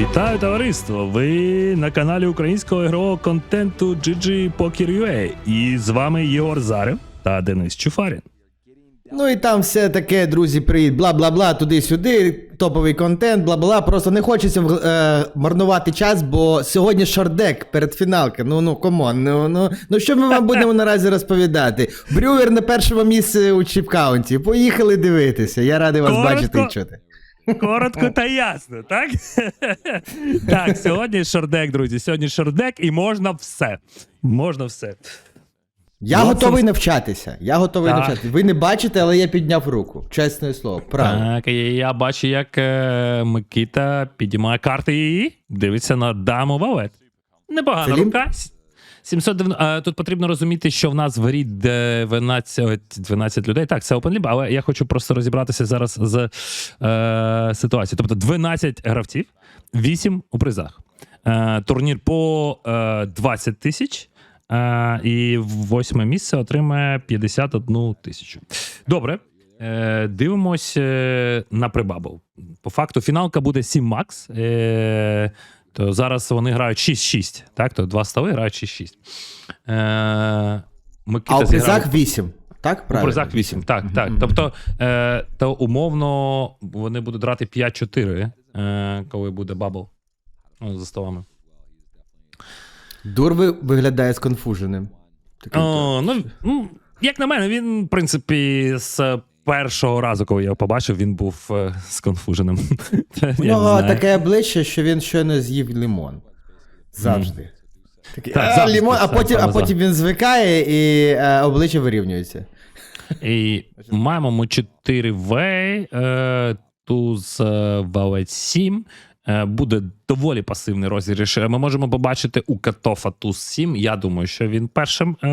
Вітаю товариство! Ви на каналі українського ігрового контенту GG Poker.ua. І з вами Єгор Зарев та Денис Чуфарін. Ну і там все таке, друзі, привіт, бла-бла-бла, туди-сюди, топовий контент, бла-бла. Просто не хочеться е, марнувати час, бо сьогодні шордек перед фіналка. Ну ну комон. Ну ну ну що ми вам будемо наразі розповідати? Брювер на першому місці у чіпкаунті. Поїхали дивитися. Я радий вас Коротко. бачити і чути. Коротко та ясно, так? так, сьогодні шордек, друзі. Сьогодні шордек і можна все. Можна все. Я Ну, готовий це- навчатися. Я готовий Так. навчатися. Ви не бачите, але я підняв руку. Чесне слово. Правильно. Так, і я бачу, як е, Микита підіймає карти і дивиться на даму Валет. Непогана Це лім- рука. С- 790, а, тут потрібно розуміти, що в нас в грі 12, 12 людей. Так, це OpenLib, але я хочу просто розібратися зараз з е, ситуацією. Тобто 12 гравців, 8 у призах. Е, турнір по е, 20 тисяч. Е, і восьме місце отримає 51 тисячу. Добре. Е, дивимось е, на прибабл. По факту, фіналка буде 7 макс. Е, то зараз вони грають 6-6. Так, то два столи грають 6-6. Е, Микита А у зіграв- призах 8. Так, у правильно? призах 8. Так, так. Тобто, е, то умовно вони будуть грати 5-4, е, коли буде бабл. Ну, за столами. Дурви виглядає сконфуженим. О, ну, ну, як на мене, він, в принципі, з першого разу, коли я його побачив, він був е, сконфуженим. У нього таке обличчя, що він щойно з'їв лимон. Завжди. Такий, Так, «А, завжди, лимон, а потім, а саме потім він звикає і е, обличчя вирівнюється. І маємо ми 4 В, е, туз е, валець 7. Е, Буде доволі пасивний розіграш. Ми можемо побачити у Катофа туз 7. Я думаю, що він першим е,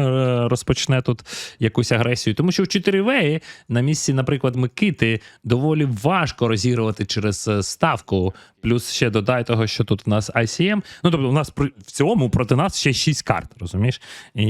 розпочне тут якусь агресію. Тому що в 4 В на місці, наприклад, Микити доволі важко розігрувати через е, ставку. Плюс ще додай того, що тут у нас ICM. Ну тобто, у нас в цілому проти нас ще 6 карт, розумієш? І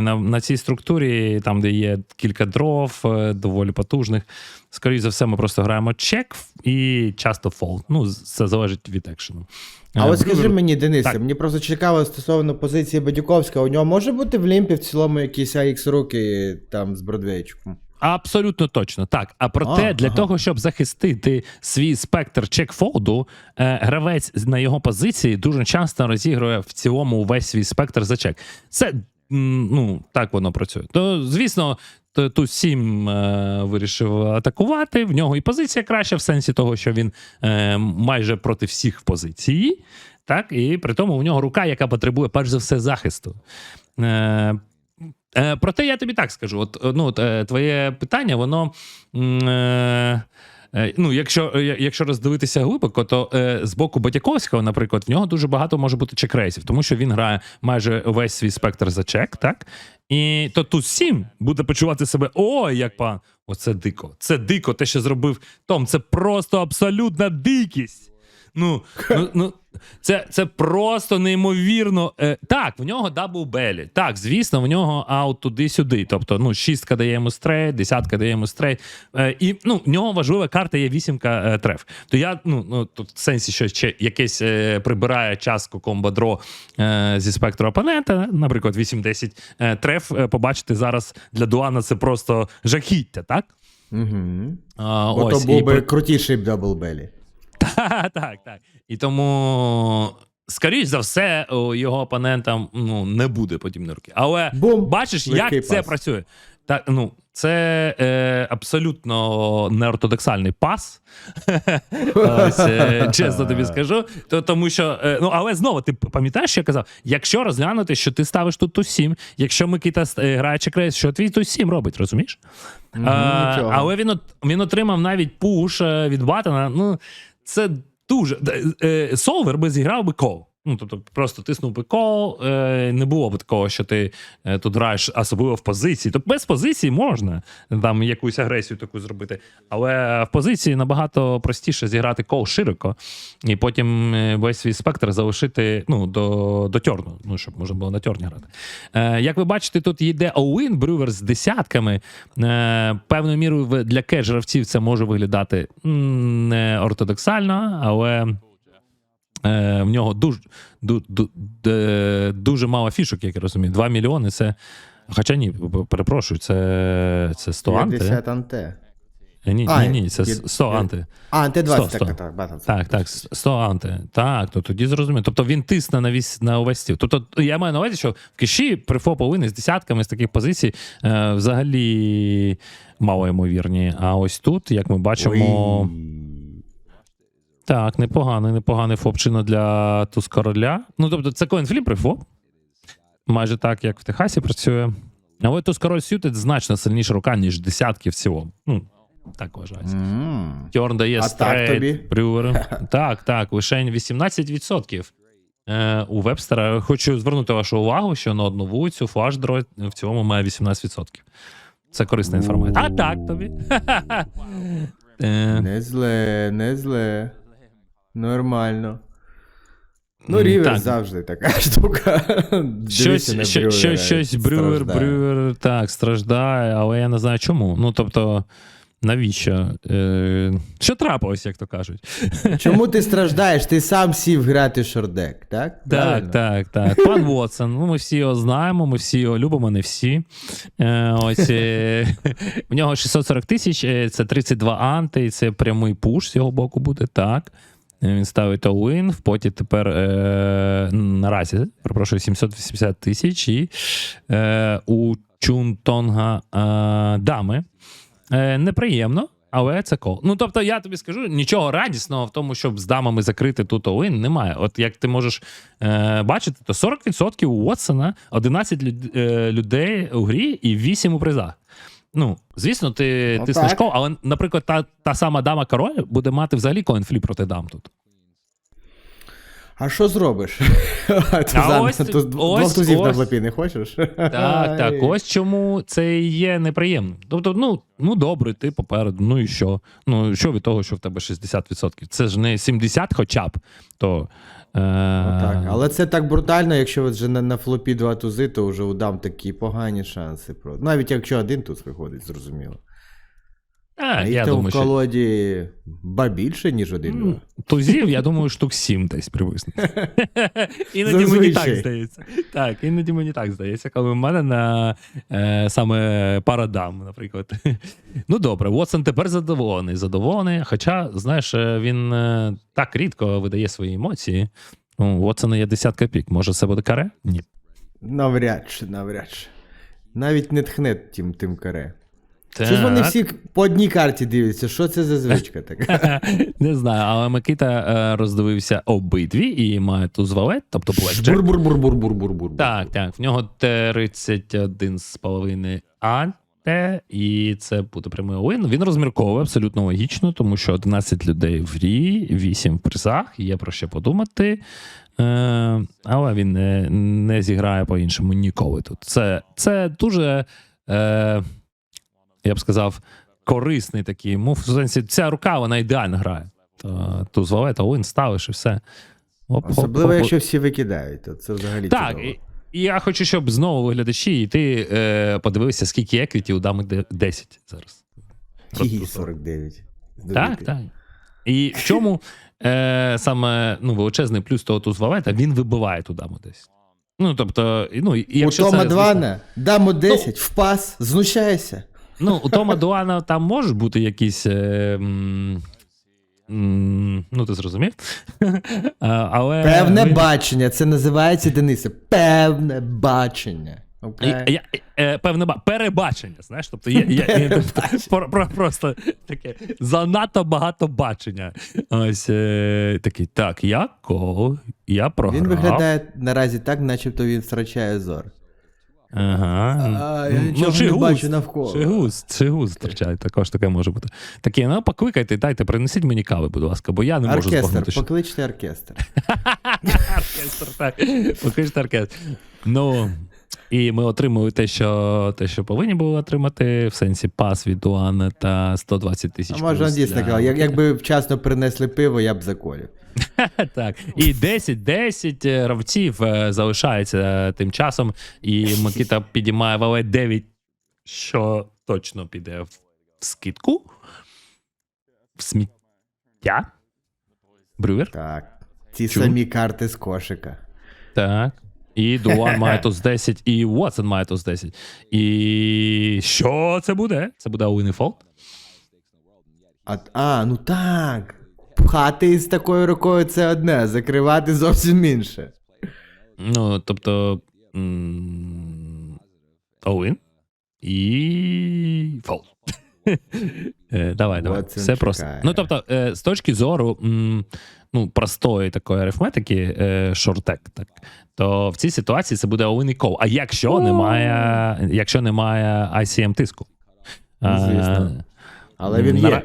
на, на цій структурі, там, де є кілька дров, е, доволі потужних. Скоріше за все, ми просто граємо чек і часто фолд. Ну, це залежить від екшену. А Е, от скажи мені, Денисе, Так. мені просто цікаво стосовно позиції Бадюковського. У нього може бути в лімпі в цілому якісь AX руки там з Бродвейчиком? Абсолютно точно так. А проте А, для ага. того, щоб захистити свій спектр чек-фолду, е, гравець на його позиції дуже часто розігрує в цілому весь свій спектр за чек. Це ну так воно працює. То звісно. То Тут сім е, вирішив атакувати. В нього і позиція краща, в сенсі того, що він е, майже проти всіх в позиції. Так, і при тому у нього рука, яка потребує перш за все захисту. Е, проте я тобі так скажу: от, ну, твоє питання, воно. Ну, якщо, е, якщо роздивитися глибоко, то е, з боку Батяковського, наприклад, в нього дуже багато може бути чек-рейсів, тому що він грає майже весь свій спектр за чек, так? І то тут сім буде почувати себе: ой, як пан. Оце дико. Це дико, те, що зробив Том. Це просто абсолютна дикість. Ну, ну, ну це, це просто неймовірно. Е, так, в нього дабл белі. Так, звісно, в нього аут туди-сюди. Тобто, ну, шістка дає йому стрейт, десятка дає йому стрейт. Е, і ну, в нього важлива карта є вісімка е, треф. То я, ну, ну тут в сенсі, що ще якесь е, прибирає частку комбо-дро е, зі спектру опонента, наприклад, 8-10 е, треф. Е, побачити зараз для Дуана це просто жахіття, так? Угу. А, Бо то був і би крутіший даблбелі. так, так. І тому, скоріш за все, у його опонентам ну, не буде подібної руки. Але Бум! бачиш, Легкий як це пас. працює. Так, ну, це е, абсолютно неортодоксальний пас. Ось, е, чесно тобі скажу. То, тому що, е, ну, але знову, ти пам'ятаєш, що я казав? Якщо розглянути, що ти ставиш тут ту 7, якщо Микита е, грає чекрейс, що твій ту 7 робить, розумієш? А, нічого. але він, от, він отримав навіть пуш е, від Батона. Ну, це дуже. Д- е, Солвер би зіграв би кол. Ну, тобто, просто тиснув би кол, е, не було б такого, що ти е, тут граєш, особливо в позиції. Тобто без позиції можна там якусь агресію таку зробити. Але в позиції набагато простіше зіграти кол широко, і потім е, весь свій спектр залишити ну, до, до тьорну, ну, щоб можна було на тьорні грати. Е, як ви бачите, тут йде Оуін Брювер з десятками. Е, певною мірою для кеш-гравців це може виглядати не ортодоксально, але Е, в нього дуже, ду, ду, де- дуже мало фішок, як я розумію. 2 мільйони це. Хоча ні, перепрошую, це, це 100 анти. 50 анте. Ні, А, ні, ні, це 100 анти. А, анте 20, 100, так, 100. так, так. Так, так, 100 анти. Так, то тоді зрозуміло. Тобто він тисне на весь на увесь стіл. Тобто я маю на увазі, що в киші при повинні з десятками з таких позицій е, взагалі мало ймовірні. А ось тут, як ми бачимо, Ой. Так, непоганий, непоганий фопчино для туз короля. Ну, тобто, це коінфліп при фоп. Майже так, як в Техасі працює. Але туз король сютед значно сильніша рука, ніж десятки в цілому. Ну, так вважається. М. Тьорн дає А стрейт брюер. Так, так, лише 18%. Е, у Вебстера хочу звернути вашу увагу, що на одну вулицю флаш-дро в цілому має 18%. Це корисна інформація. А так тобі. Е, Не зле, не зле. Нормально. Ну, рівер так. завжди така штука. Щось, на щось, щось, щось брюер, страждає. так, страждає, але я не знаю чому. Ну, тобто, навіщо? Е, що трапилось, як то кажуть? Чому ти страждаєш? Ти сам сів грати шордек, так? Так, Правильно? так, так. Пан Вотсон. Ну, ми всі його знаємо, ми всі його любимо, не всі. Е, ось е, в нього 640 тисяч, е, це 32 анти, і це прямий пуш з його боку буде. Так. Він ставить all-in, в поті тепер е, наразі, перепрошую, 780 тисяч. І е, у Чунтонга е, дами. Е, неприємно, але це кол. Ну тобто, я тобі скажу, нічого радісного в тому, щоб з дамами закрити тут all-in, немає. От як ти можеш е, бачити, то 40% у Уотсона, 11 люд, е, людей у грі і 8 у призах. Ну, звісно, ти Ну, тиснеш так. кол, але, наприклад, та, та сама дама король буде мати взагалі коінфліп проти дам тут. А що зробиш? А ти А зам- ось- двох тузів на ось. не хочеш? Так, так, ось чому це є неприємно. Тобто, ну, ну добре, ти попереду, ну і що? Ну, що від того, що в тебе 60%? Це ж не 70 хоча б, то. Е... Так, але це так брутально, якщо вже на, на флопі два тузи, то вже удам такі погані шанси. Навіть якщо один туз виходить, зрозуміло. А, я думаю, в що колоді ба більше, ніж один. Ну, тузів, я думаю, штук 7 десь приблизно. іноді мені так здається. Так, іноді мені так здається, коли в мене на е, саме парадам, наприклад. Ну добре, Вотсон тепер задоволений. Задоволений. Хоча, знаєш, е, він е, так рідко видає свої емоції. Ну, У Вотсона є десятка пік. Може, це буде каре? Ні. Навряд чи, навряд чи. Навіть не тхне тим, тим каре. Що ж вони всі по одній карті дивляться? Що це за звичка така? Не знаю, але Микита е, роздивився обидві і має туз валет, тобто блекджек. Бур-бур-бур-бур-бур-бур-бур. Так, так. В нього 31,5 анте, і це буде прямий оуін. Він розмірковує абсолютно логічно, тому що 11 людей в грі, 8 в призах, є про що подумати. Е, але він не, не зіграє по-іншому ніколи тут. Це, це дуже, е, я б сказав, корисний такий мув. В сенсі, ця рука вона ідеально грає. То, ту з валета, оуін ставиш і все. Оп, Особливо, оп, оп. якщо всі викидають, то це взагалі Так, чудово. і, і я хочу, щоб знову глядачі, і ти е, подивився, скільки еквіті у дами 10 зараз. Ті, 49. Так, так. І в чому е, саме ну, величезний плюс того туз валета, він вибиває ту даму десь. Ну, тобто, ну, і У Тома це, звісно, Двана дамо 10, впас, знущайся. Ну, у Тома Дуана там можуть бути якісь. Е, м, м, ну, ти зрозумів. А, Але Певне він- бачення, це називається Денисе. Певне бачення. Окей? Я, я, е, певне ба- перебачення, знаєш, тобто є, є, є про, про, просто таке занадто багато бачення. Ось е, такий, так, я кол, я програв. Він виглядає наразі так, начебто він втрачає зор. Ага. А, я нічого не Шигуз, бачу навколо. Шигуз, шигуз торчає, також таке може бути. Такі, ну покликайте, дайте, принесіть мені кави, будь ласка, бо я не можу оркестр, збагнути. що- покличте оркестр. оркестр, так. Покличте оркестр. Ну, і ми отримали те, що, те, що повинні були отримати, в сенсі пас від Дуана та 120 тисяч. А може, плюс дійсно для як, якби вчасно принесли пиво, я б заколів. Так. І 10, 10 гравців е, залишається е, тим часом, і Микита підіймає валет 9, що точно піде в скидку. В сміття. Брюер. Так. Ті Чув. самі карти з кошика. Так. І Дуан має туз 10, і Уотсон має туз 10. І що це буде? Це буде Уінніфолд? А, а, ну так. Пхати із такою рукою це одне, закривати зовсім інше. Ну, тобто. Оуін і фол. Е, Давай, давай. Все просто. Ну, тобто, е, з точки зору ну, простої такої арифметики, е, шортек, так, то в цій ситуації це буде Оуін і Коу. А якщо немає, якщо немає ICM тиску? Звісно. А. Але він Нара- є.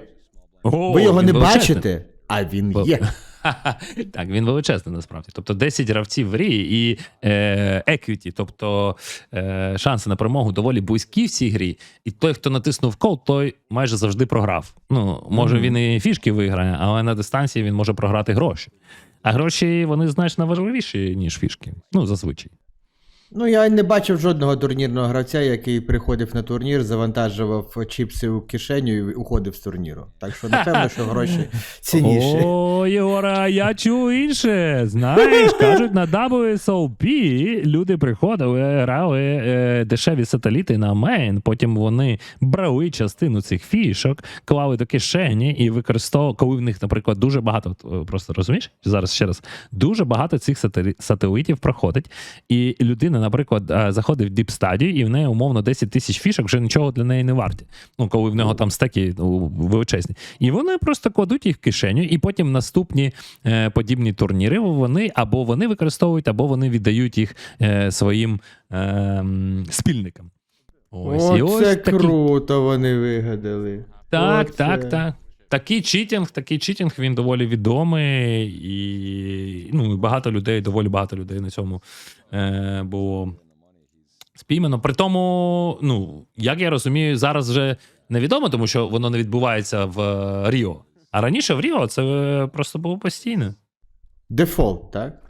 О, Ви його він не величезний. бачите, а він Бо- є. Так, він величезний насправді. Тобто 10 гравців в рі і е, equity, тобто е, шанси на перемогу доволі близькі в цій грі. І той, хто натиснув кол, той майже завжди програв. Ну, може, Мгм. він і фішки виграє, але на дистанції він може програти гроші. А гроші вони значно важливіші, ніж фішки. Ну, зазвичай. Ну, я не бачив жодного турнірного гравця, який приходив на турнір, завантажував чіпси у кишеню і уходив з турніру. Так що, напевно, що гроші цінніші. О, Єгора, я чув інше. Знаєш, кажуть, на WSOP люди приходили, грали е, дешеві сателіти на мейн, потім вони брали частину цих фішок, клали до кишені і використовували, коли в них, наприклад, дуже багато, е, просто розумієш? Зараз ще раз, дуже багато цих сателі- сателітів проходить, і людина, наприклад, е, заходить в діпстадію, і в неї умовно 10 тисяч фішок вже нічого для неї не варті. Ну, коли в нього там стеки ну, величезні. І вони просто кладуть їх в кишеню, і потім наступні е, подібні турніри вони або вони використовують, або вони віддають їх е, своїм е, спільникам. Ось, і Оце ось такі- круто вони вигадали. так, Оце. так, так. Такий читінг, такий читінг, він доволі відомий, і ну, багато людей, доволі багато людей на цьому е, було спіймано. При тому, ну, як я розумію, зараз вже невідомо, тому що воно не відбувається в е, Ріо. А раніше в Ріо це просто було постійно. Дефолт, так?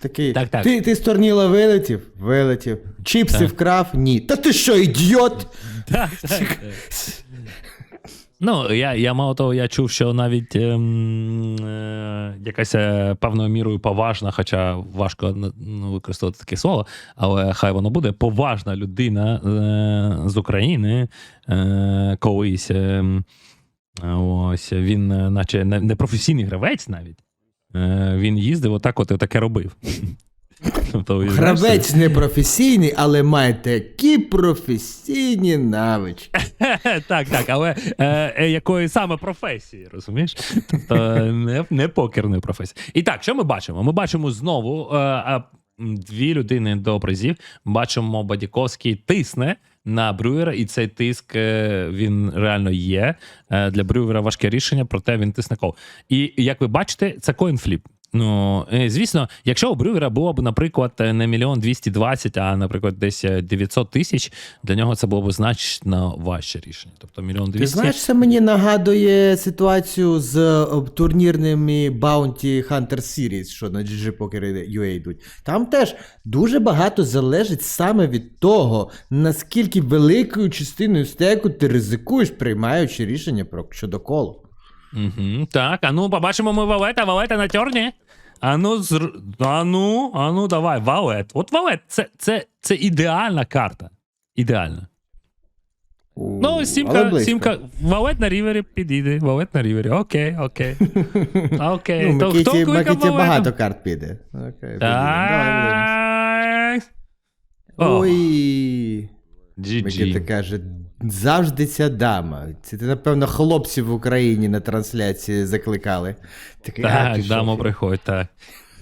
Такий. Так, так. Ти, ти з турніла вилетів? Вилетів. Чіпси Так. вкрав? Ні. Та ти що, ідіот? Так, так. Ну, я, я мало того, я чув, що навіть ем, е, якась е, певною мірою поважна, хоча важко ну, використовувати таке слово, але хай воно буде поважна людина е, з України е, колись. Е, ось він, е, наче не, професійний гравець навіть. Е, він їздив отак, от і таке робив. Гравець не професійний, але має такі професійні навички. так, так, але е, е, якої саме професії, розумієш? Тобто не, не покерної професії. І так, що ми бачимо? Ми бачимо знову е, е, дві людини до призів. Бачимо, Бадіковський тисне на Брюєра, і цей тиск е, він реально є. Для Брюєра важке рішення, проте він тисне кол. І як ви бачите, це коінфліп. Ну, е, звісно, якщо у Брюгера було б, наприклад, не мільйон двісті двадцять, а наприклад, десь е, 900 тисяч, для нього це було б значно важче рішення. Тобто мільйон Ти двісті. знаєш, це мені нагадує ситуацію з е, турнірними Bounty Hunter Series, що на GG Poker UA йдуть. Там теж дуже багато залежить саме від того, наскільки великою частиною стеку ти ризикуєш, приймаючи рішення про щодо колу. Угу, так, а ну побачимо ми валета, валета на тьорні. А ну, зр... а ну, а ну, давай, валет. От валет, це, це, це ідеальна карта. Ідеальна. У, Ну, сімка, сімка, валет на рівері підійде, валет на рівері. Окей, окей. Окей. Ну, То хто кликав багато карт піде. Окей. Так. О, Ой. Микита каже, завжди ця дама. Це ти, напевно, хлопців в Україні на трансляції закликали. Такий, а, Так, дама, приходь, так.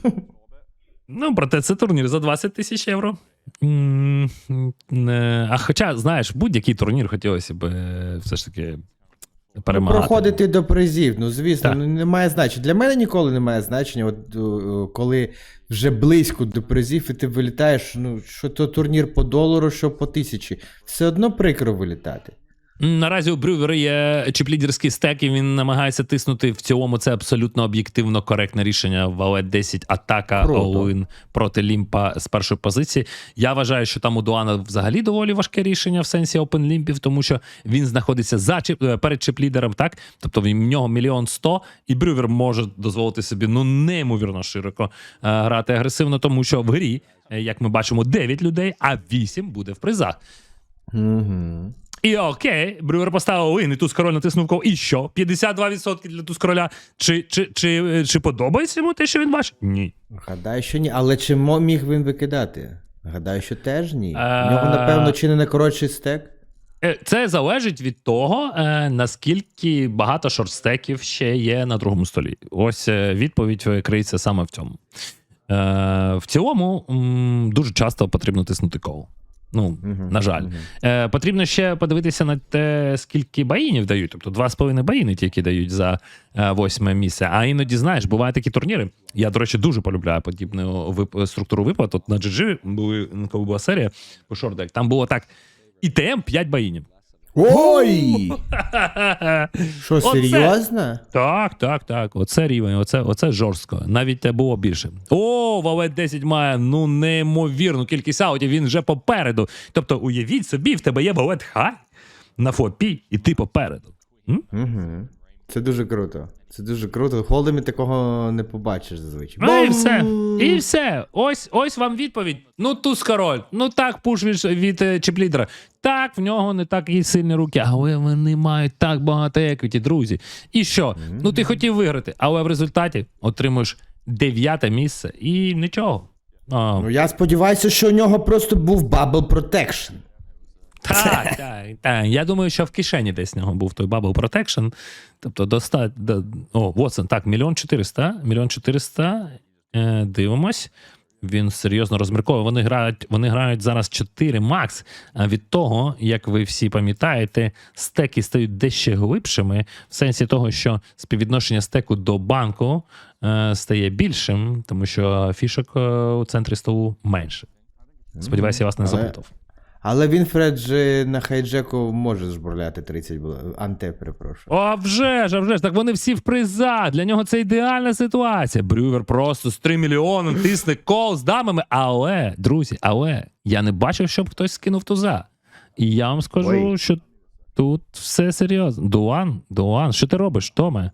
Ну, проте це турнір за 20 тисяч євро. А хоча, знаєш, будь-який турнір хотілося б е, все ж таки перемагати. проходити до призів, ну звісно, Так. ну, немає значення. Для мене ніколи немає значення, от о, коли вже близько до призів, і ти вилітаєш, ну, що то турнір по долару, що по тисячі. Все одно прикро вилітати. Наразі у Брювера є чіплідерський стек, і він намагається тиснути в цілому. Це абсолютно об'єктивно коректне рішення. Валет 10 атака Круто. Проти Лімпа з першої позиції. Я вважаю, що там у Дуана взагалі доволі важке рішення в сенсі Open Лімпів, тому що він знаходиться за чіп, е, перед чіплідером, так тобто в нього мільйон сто, і Брювер може дозволити собі ну неймовірно широко е, грати агресивно, тому що в грі, е, як ми бачимо, 9 людей, а 8 буде в призах. Угу. І окей, Брюер поставив вин, і туз король натиснув кол. І що? 52% для туз короля. Чи, чи, чи, чи подобається йому те, що він бачить? Ні. Гадаю, що ні. Але чи міг він викидати? Гадаю, що теж ні. У Е, нього, напевно, чи не найкоротший стек. Е, Це залежить від того, е, наскільки багато шорстеків ще є на другому столі. Ось е, відповідь е, криється саме в цьому. Е, В цілому дуже часто потрібно тиснути кол. Ну, Мгм, на жаль. мгм. Е, потрібно ще подивитися на те, скільки баїнів дають. Тобто 2,5 баїни тільки дають за е, восьме місце. А іноді, знаєш, бувають такі турніри. Я, до речі, дуже полюбляю подібну вип- структуру виплат. От на GG були, була серія по шордек, там було так: ІТМ 5 баїнів. Ой! Що, Оце- серйозно? Так, так, так. Оце рівень, оце, оце жорстко. Навіть те було більше. О, Валет 10 має ну неймовірну кількість аутів, він вже попереду. Тобто, уявіть собі, в тебе є Валет Хай на фопі, і ти попереду. Угу. Це дуже круто. Це дуже круто. В холдемі такого не побачиш зазвичай. Ну і все. І все. Ось ось вам відповідь. Ну, туз король. Ну так, пуш від, від е, чіплідера. Так, в нього не такі сильні руки, але вони мають так багато еквіті, друзі. І що? Ну ти хотів виграти, але в результаті отримуєш дев'яте місце і нічого. А, Ну я сподіваюся, що у нього просто був Bubble Protection. Так, так, так. Я думаю, що в кишені десь в нього був той Bubble Protection. Тобто достать. До... О, Watson, так, мільйон чотириста. Мільйон чотириста. Е, дивимось. Він серйозно розмірковує. Вони грають, вони грають зараз 4 макс. А від того, як ви всі пам'ятаєте, стеки стають дещо глибшими, в сенсі того, що співвідношення стеку до банку е, стає більшим, тому що фішок е, у центрі столу менше. Сподіваюся, я вас не Але- заплутав. Але Вінфред же на хайджеку може жбурляти 30 було. Анте, перепрошую. А вже ж, а вже ж, так вони всі в призах. Для нього це ідеальна ситуація. Брювер просто з 3 мільйони тисне кол з дамами. Але, друзі, але я не бачив, щоб хтось скинув туза. І я вам скажу, Ой. що тут все серйозно. Дуан, Дуан, що ти робиш, Томе?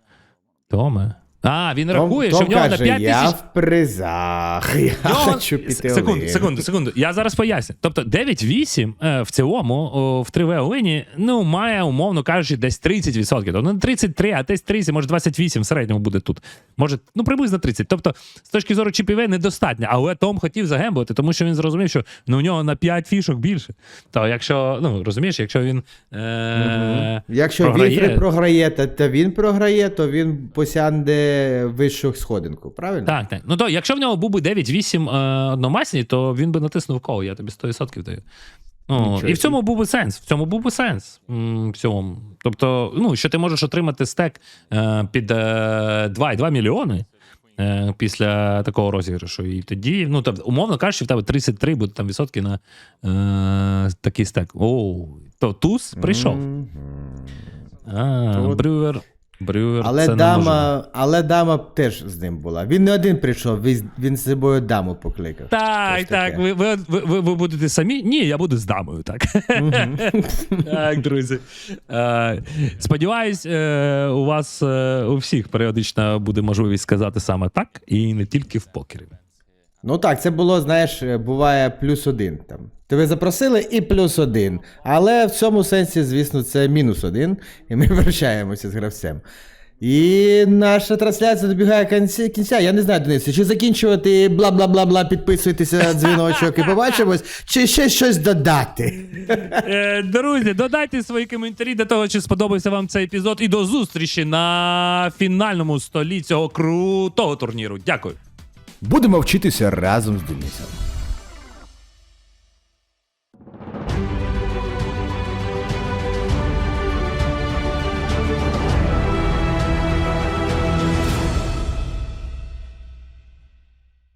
Томе. А, він рахує, Том що в нього на каже, 5 я в призах. Я Нього- хочу піти. Секунду, один». секунду, секунду. Я зараз поясню. Тобто 9-8 е, в цілому в 3 лині ну, має, умовно кажучи, десь 30%. Тобто не 33, а десь 30, може 28 в середньому буде тут. Може, ну приблизно 30. Тобто, з точки зору ЧПВ недостатньо. Але Том хотів загембувати, тому що він зрозумів, що ну, у нього на 5 фішок більше. То якщо, ну розумієш, якщо він. Е- Якщо програє- Вінфред програє, то, він програє, то він посяде вищу сходинку, правильно? Так, так. Ну то, якщо в нього був би 9-8 е, одномасні, то він би натиснув кол, я тобі 100% даю. Ну, Нічого і в цьому був би сенс. В цьому був би сенс. В цьому. Тобто, ну, що ти можеш отримати стек е, під е, 2,2 мільйони е, після такого розіграшу. І тоді, ну, тобто, умовно кажучи, в тебе 33 буде там відсотки на е, такий стек. Оу, то туз прийшов. Мгм. А, Тут- Брюер. Брюер. Але це не дама, але дама теж з ним була. Він не один прийшов, він, він з собою даму покликав. Так, так. Ви, ви, ви, ви, ви будете самі? Ні, я буду з дамою, так. так, друзі. Е, сподіваюсь, е, у вас е, у всіх періодично буде можливість сказати саме так, і не тільки в покері. Ну так, це було, знаєш, буває плюс один там. Тебе запросили і плюс один. Але в цьому сенсі, звісно, це мінус один, і ми прощаємося з гравцем. І наша трансляція добігає кінця. кінця. Я не знаю, Денис, чи закінчувати бла бла бла бла, підписуйтеся, дзвіночок і побачимось, чи ще щось додати. Е, друзі, додайте свої коментарі до того, чи сподобався вам цей епізод. І до зустрічі на фінальному столі цього крутого турніру. Дякую. Будемо вчитися разом з Денисом.